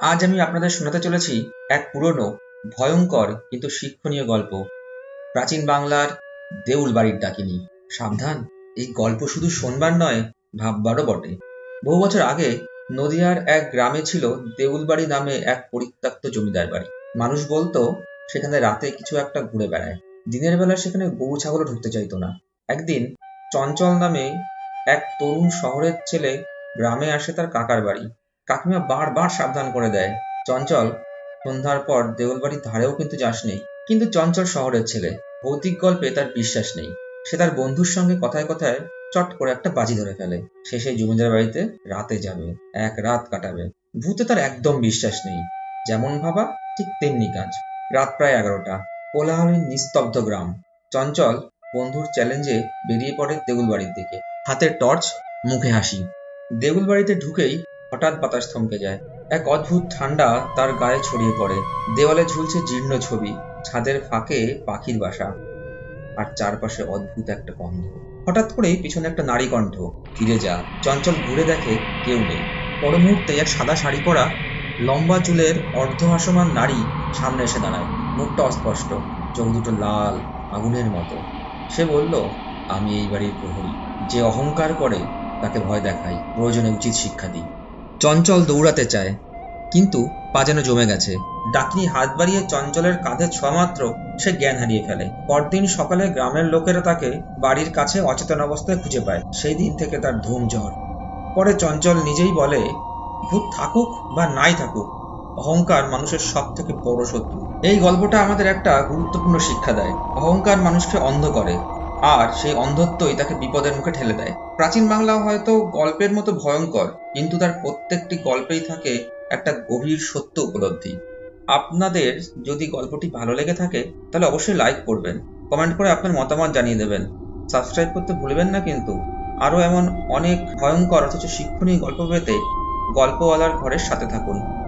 আজ আমি আপনাদের শোনাতে চলেছি এক পুরনো, ভয়ঙ্কর, কিন্তু শিক্ষণীয় গল্প। প্রাচীন বাংলার দেউল বাড়ির ডাকিনী। সাবধান, এই গল্প শুধু শোনবার নয়, ভাববারও বটে। বহু বছর আগে নদিয়ার এক গ্রামে ছিল দেউলবাড়ি নামে এক পরিত্যক্ত জমিদার বাড়ি। মানুষ বলতো, সেখানে রাতে কিছু একটা ঘুরে বেড়ায়। দিনের বেলা সেখানে গরু ছাগলও ঢুকতে চাইতো না। একদিন চঞ্চল নামে এক তরুণ শহরের ছেলে গ্রামে আসে তার কাকার বাড়ি। কাকিমা বারবার সাবধান করে দেয়। চঞ্চল, সন্ধ্যার পর দেউলবাড়ির ধারেও কিন্তু যাস নেই কিন্তু চঞ্চল শহরের ছেলে। ভৌতিক গল্পে তার বিশ্বাস নেই। সে তার বন্ধুর সঙ্গে কথায় কথায় চট করে একটা বাজি ধরে ফেলে। সে সেই জমিদার বাড়িতে রাতে যাবে, এক রাত কাটাবে। ভূতে তার একদম বিশ্বাস নেই। যেমন ভাবা, ঠিক তেমনি কাজ। রাত প্রায় এগারোটা। কোলাহলীন নিস্তব্ধ গ্রাম। চঞ্চল বন্ধুর চ্যালেঞ্জে বেরিয়ে পড়ে দেউল বাড়ির দিকে। হাতে টর্চ, মুখে হাসি। দেউল বাড়িতে ঢুকেই হঠাৎ বাতাস থমকে যায়। এক অদ্ভুত ঠান্ডা তার গায়ে ছড়িয়ে পড়ে। দেওয়ালে ঝুলছে জীর্ণ ছবি, ছাদের ফাঁকে পাখির বাসা। আর চারপাশে অদ্ভুত একটা গন্ধ। হঠাৎ করেই পিছনে একটা নারী কণ্ঠ, ফিরে যা। চঞ্চল ঘুরে দেখে কেউ নেই। পর মুহূর্তে এক সাদা শাড়ি পরা, লম্বা চুলের অর্ধহাসমান নারী সামনে এসে দাঁড়ায়। মুখটা অস্পষ্ট, চোখ দুটো লাল, আগুনের মতো। সে বলল, আমি এই বাড়ির প্রহরী। যে অহংকার করে তাকে ভয় দেখাই, প্রয়োজনে উচিত শিক্ষা দিই। চঞ্চল দৌড়াতে চায়, কিন্তু পা যেন জমে গেছে। ডাকিনী হাত বাড়িয়ে চঞ্চলের কাঁধে ছোঁয়া মাত্র সে জ্ঞান হারিয়ে ফেলে। পরদিন সকালে গ্রামের লোকেরা তাকে বাড়ির কাছে অচেতন অবস্থায় খুঁজে পায়। সেই দিন থেকে তার ধুম জ্বর। পরে চঞ্চল নিজেই বলে, ভূত থাকুক বা নাই থাকুক, অহংকার মানুষের সব থেকে বড় শত্রু। এই গল্পটা আমাদের একটা গুরুত্বপূর্ণ শিক্ষা দেয়। অহংকার মানুষকে অন্ধ করে। আর সেই অন্ধত্বই তাকে বিপদের মুখে ঠেলে দেয়। প্রাচীন বাংলা হয়তো গল্পের মতো ভয়ঙ্কর, কিন্তু তার প্রত্যেকটি গল্পেই থাকে একটা গভীর সত্য উপলব্ধি। আপনাদের যদি গল্পটি ভালো লেগে থাকে, তাহলে অবশ্যই লাইক করবেন কমেন্ট করে আপনার মতামত জানিয়ে দেবেন। সাবস্ক্রাইব করতে ভুলবেন না কিন্তু। আরও এমন অনেক ভয়ঙ্কর, অথচ শিক্ষণীয় গল্প পেতে গল্পওয়ালার ঘরের সাথে থাকুন।